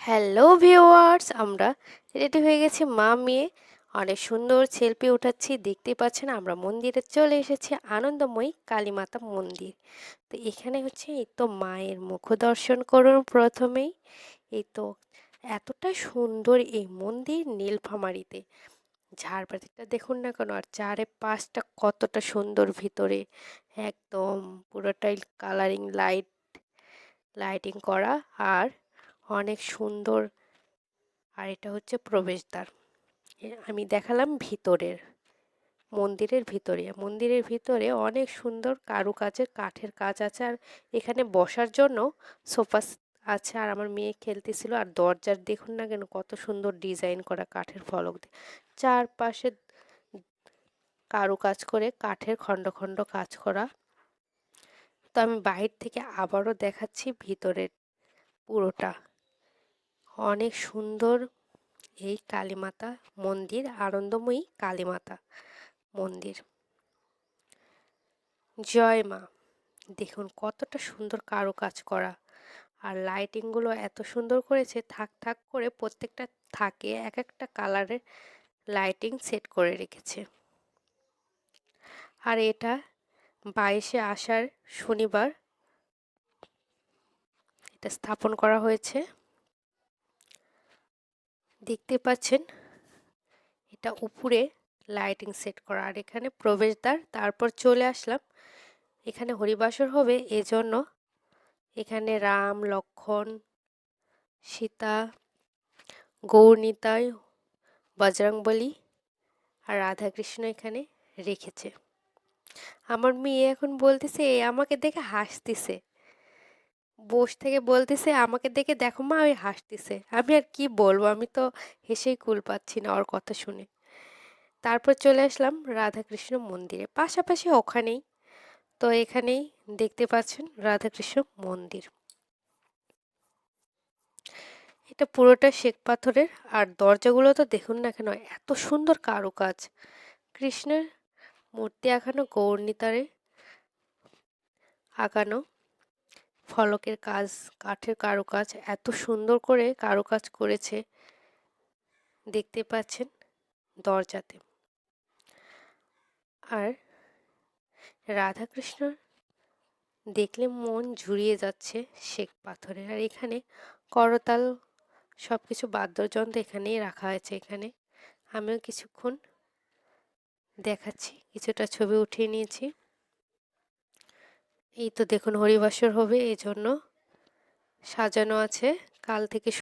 Hello viewers, আমরা ready হয়ে গেছি মা মেয়ে। অনেক সুন্দর সেলফি উঠাচ্ছি, দেখতে পাচ্ছেন আমরা মন্দিরে চলে এসেছি, আনন্দময়ী কালীমাতা মন্দির। তো এখানে হচ্ছে এই তো মায়ের মুখ দর্শন করুন প্রথমেই। এই তো এতটা সুন্দর এই মন্দির নীলফামারিতে। ঝাড়বাতিটা দেখুন না কেন, আর চারে পাঁচটা কতটা সুন্দর ভিতরে। একদম পুরোটাই কালারিং লাইট লাইটিং করা, আর অনেক সুন্দর। আর এটা হচ্ছে প্রবেশদ্বার। আমি দেখালাম ভিতরের, মন্দিরের ভিতরে। মন্দিরের ভিতরে অনেক সুন্দর কারুকাজের কাঠের কাজ আছে। আর এখানে বসার জন্য সোফা আছে। আর আমার মেয়ে খেলতেছিল। আর দরজার দেখুন না কেন কত সুন্দর ডিজাইন করা কাঠের ফলক দিয়ে। চারপাশে কারুকাজ করে কাঠের খণ্ড খণ্ড কাজ করা। তো আমি বাইরে থেকে আবারও দেখাচ্ছি ভিতরের পুরোটা। অনেক সুন্দর এই কালীমাতা মন্দির, আনন্দময়ী কালীমাতা মন্দির। জয় মা, দেখুন কতটা সুন্দর কারুকাজ করা। আর লাইটিংগুলো এত সুন্দর করেছে, থাক থাক করে প্রত্যেকটা থাকে এক একটা কালারের লাইটিং সেট করে রেখেছে। আর এটা বাইশে আসার শনিবার এটা স্থাপন করা হয়েছে। দেখতে পাচ্ছেন? এটা উপরে লাইটিং সেট করা। আর এখানে প্রবেশদ্বার, তারপর চলে আসলাম। এখানে হরিবাসর হবে, এজন্য এখানে রাম, লক্ষণ, সীতা গৌরনীতায় বজরংবলী আর রাধাকৃষ্ণ এখানে রেখেছে। আমার মেয়ে এখন বলতেছে, "এ আমাকে দেখে হাসতিছে। বস থেকে বলতেছে, আমাকে দেখে দেখো মা, ওই হাসতেছে। আমি আর কি বলব? আমি তো হেসেই কুল পাচ্ছি না ওর কথা শুনে। তারপর চলে আসলাম রাধাকৃষ্ণ মন্দিরে, পাশাপাশি ওখানেই। তো এখানেই দেখতে পাচ্ছেন রাধাকৃষ্ণ মন্দির। এটা পুরোটা শ্বেত পাথরের, আর দরজাগুলো তো দেখুন না কেন, এত সুন্দর কারুকাজ। কৃষ্ণের মূর্তি আঁকানো গৌরনিতারে আঁকানো। ফলকের কাজ, কাঠের কারুকাজ এত সুন্দর করে কারুকাজ করেছে। দেখতে পাচ্ছেন দরজাতে। আর রাধাকৃষ্ণ দেখলে মন জুড়িয়ে যাচ্ছে শ্বেত পাথরের। আর এখানে করতাল সব কিছু বাদ্যযন্ত্র এখানেই রাখা হয়েছে এখানে। আমিও কিছুক্ষণ দেখাচ্ছি, কিছুটা ছবি উঠিয়ে নিয়েছি। এই তো দেখুন হরিবাসর হবে এই জন্য সাজানো আছে। কাল থেকে